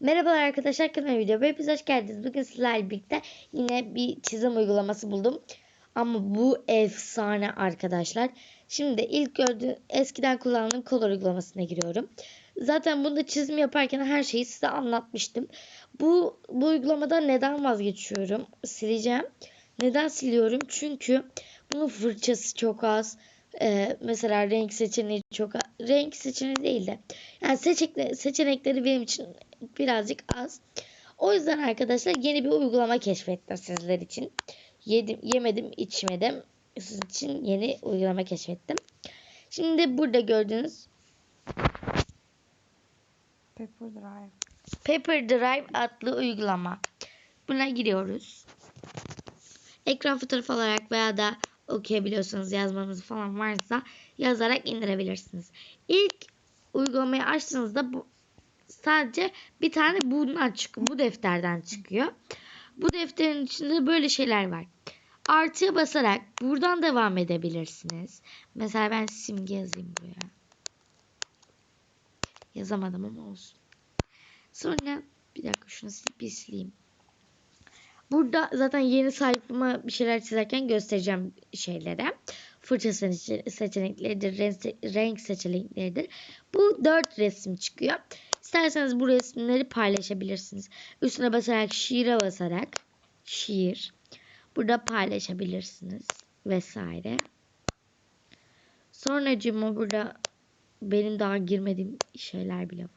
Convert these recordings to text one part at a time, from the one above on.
Merhabalar arkadaşlar kanalıma video hepiniz hoş geldiniz. Bugün sizlerle birlikte yine bir çizim uygulaması buldum. Ama bu efsane arkadaşlar. Şimdi ilk gördüğüm eskiden kullandığım kolor uygulamasına giriyorum. Zaten bunda çizim yaparken her şeyi size anlatmıştım. Bu, bu uygulamada neden vazgeçiyorum? Sileceğim. Neden siliyorum? Çünkü bunun fırçası çok az. Ee, mesela renk seçeneği çok. Renk seçeneği değil de. Yani seçenekleri, seçenekleri benim için birazcık az. O yüzden arkadaşlar yeni bir uygulama keşfettim sizler için. Yedim, yemedim, içmedim. Sizin için yeni uygulama keşfettim. Şimdi burada gördüğünüz Pepper Drive. Paper Drive adlı uygulama. Buna giriyoruz. Ekran fotoğrafı olarak veya da okuyabiliyorsanız yazmanız falan varsa yazarak indirebilirsiniz. İlk uygulamayı açtığınızda bu sadece bir tane bundan çıkıyor. Bu defterden çıkıyor. Bu defterin içinde böyle şeyler var. Artıya basarak buradan devam edebilirsiniz. Mesela ben simge yazayım buraya. Yazamadım ama olsun. Sonra bir dakika şunu bir sileyim. Burada zaten yeni sayfama bir şeyler çizerken göstereceğim şeylere. Fırça seçe- seçenekleridir, renk, se- renk seçenekleridir. Bu dört resim çıkıyor. İsterseniz bu resimleri paylaşabilirsiniz. Üstüne basarak şiire basarak şiir. Burada paylaşabilirsiniz vesaire. Sonracığıma burada benim daha girmediğim şeyler bile var.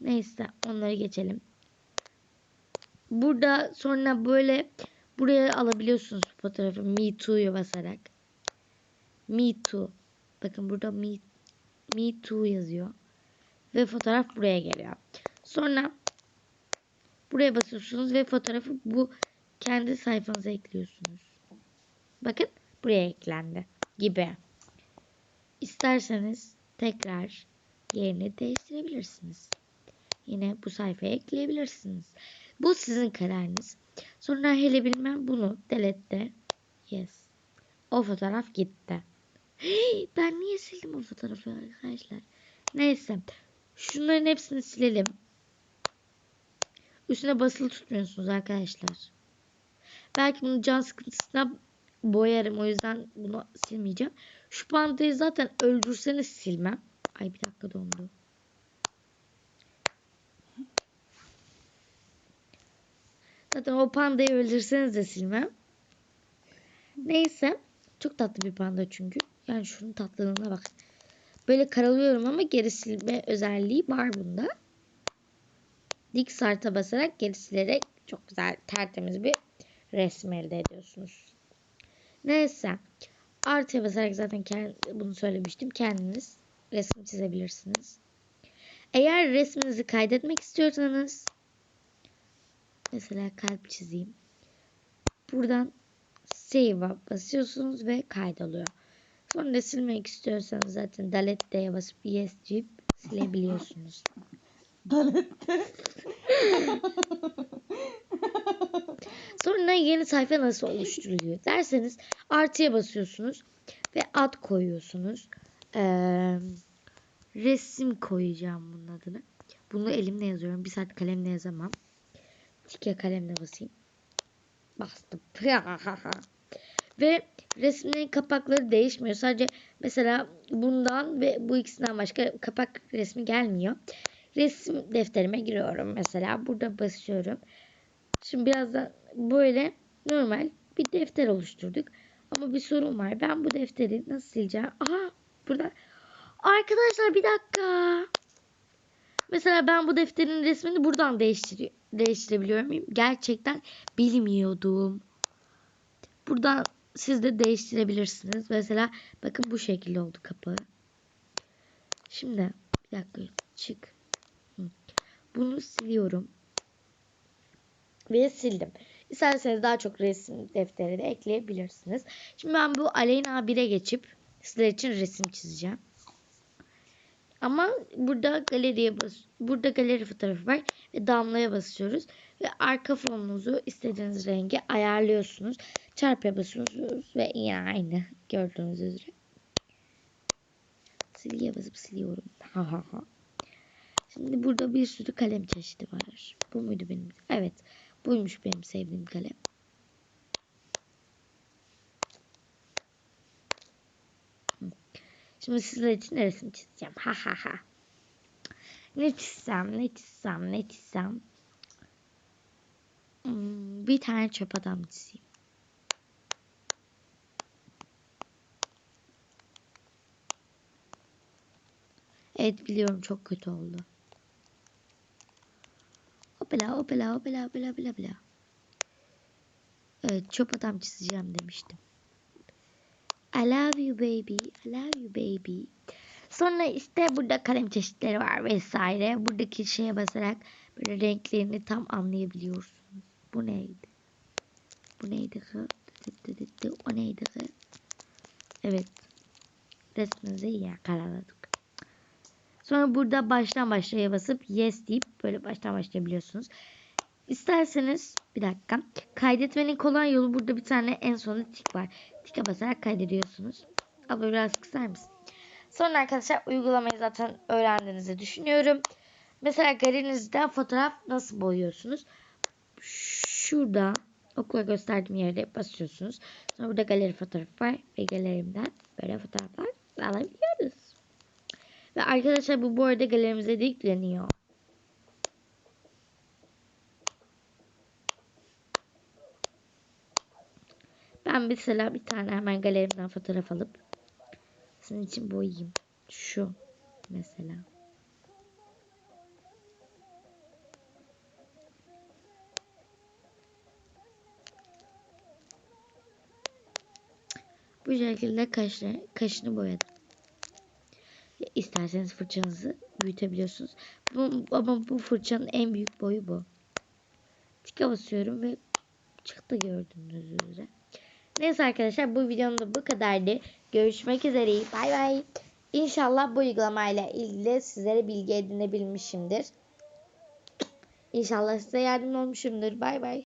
Neyse onları geçelim. Burada sonra böyle buraya alabiliyorsunuz fotoğrafı Me Too'ya basarak. Me Too. Bakın burada Me, Me Too yazıyor. Ve fotoğraf buraya geliyor. Sonra buraya basıyorsunuz ve fotoğrafı bu kendi sayfanıza ekliyorsunuz. Bakın buraya eklendi gibi. İsterseniz tekrar yerini değiştirebilirsiniz. Yine bu sayfaya ekleyebilirsiniz. Bu sizin kararınız. Sonra hele bilmem bunu delete. Yes. O fotoğraf gitti. Hey, ben niye sildim o fotoğrafı arkadaşlar? Neyse. Şunların hepsini silelim. Üstüne basılı tutmuyorsunuz arkadaşlar. Belki bunu can sıkıntısına boyarım. O yüzden bunu silmeyeceğim. Şu pandayı zaten öldürseniz silmem. Ay bir dakika dondu. Zaten o pandayı öldürseniz de silmem. Neyse. Çok tatlı bir panda çünkü. Yani şunun tatlılığına bak. Böyle karalıyorum ama geri silme özelliği var bunda. Dik sarta basarak geri silerek çok güzel tertemiz bir resim elde ediyorsunuz. Neyse. Artıya basarak zaten kend- bunu söylemiştim. Kendiniz resim çizebilirsiniz. Eğer resminizi kaydetmek istiyorsanız mesela kalp çizeyim. Buradan save'a basıyorsunuz ve kaydoluyor. Sonra silmek istiyorsanız zaten delete'ye basıp yes deyip silebiliyorsunuz. Dalette. Sonra yeni sayfa nasıl oluşturuluyor derseniz artıya basıyorsunuz ve ad koyuyorsunuz. Ee, resim koyacağım bunun adını. Bunu elimle yazıyorum. Bir saat kalemle yazamam. Tike kalemle basayım. Bastım. ve resmin kapakları değişmiyor. Sadece mesela bundan ve bu ikisinden başka kapak resmi gelmiyor. Resim defterime giriyorum mesela. Burada basıyorum. Şimdi birazdan böyle normal bir defter oluşturduk. Ama bir sorun var. Ben bu defteri nasıl sileceğim? Aha burada. Arkadaşlar bir dakika. Mesela ben bu defterin resmini buradan değiştiriyor, değiştirebiliyor muyum? Gerçekten bilmiyordum. Buradan siz de değiştirebilirsiniz. Mesela bakın bu şekilde oldu kapağı. Şimdi bir dakika çık. Bunu siliyorum ve sildim. İsterseniz daha çok resim defteri de ekleyebilirsiniz. Şimdi ben bu Aleyna 1'e geçip sizler için resim çizeceğim. Ama burada galeriye bas burada galeri fotoğrafı var ve damlaya basıyoruz ve arka fonunuzu istediğiniz renge ayarlıyorsunuz. Çarpıya basıyorsunuz ve yine aynı gördüğünüz üzere. Silgiye basıp siliyorum. Ha ha ha. Şimdi burada bir sürü kalem çeşidi var. Bu muydu benim? Evet. Buymuş benim sevdiğim kalem. Şimdi sizler için resim çizeceğim. Ha ha ha. Ne çizsem, ne çizsem, ne çizsem. Hmm, bir tane çöp adam çizeyim. Evet biliyorum çok kötü oldu. Hopala hopala hopala hopala hopala. Evet çöp adam çizeceğim demiştim. I love you baby. I love you baby. Sonra işte burada kalem çeşitleri var vesaire. Buradaki şeye basarak böyle renklerini tam anlayabiliyorsunuz. Bu neydi? Bu neydi kız? O neydi kız? Evet. Resminizi iyi karaladık. Sonra burada baştan başlaya basıp yes deyip böyle baştan başlayabiliyorsunuz. İsterseniz bir dakika. Kaydetmenin kolay yolu burada bir tane en sonunda tik var. Tike basarak kaydediyorsunuz. Abla biraz kısar mısın? Sonra arkadaşlar uygulamayı zaten öğrendiğinizi düşünüyorum. Mesela galerinizden fotoğraf nasıl boyuyorsunuz? Şurada okula gösterdiğim yerde basıyorsunuz. Sonra burada galeri fotoğrafı var ve galerimden böyle fotoğraflar alabiliyoruz. Ve arkadaşlar bu bu arada galerimize de yükleniyor. Ben mesela bir tane hemen galerimden fotoğraf alıp sizin için boyayayım. Şu mesela. Bu şekilde kaşını, kaşını boyadım. İsterseniz fırçanızı büyütebiliyorsunuz. Bu, ama bu fırçanın en büyük boyu bu. Tika basıyorum ve çıktı gördüğünüz üzere. Neyse arkadaşlar bu videonun da bu kadardı. Görüşmek üzere. Bay bay. İnşallah bu uygulamayla ilgili sizlere bilgi edinebilmişimdir. İnşallah size yardımcı olmuşumdur. Bay bay.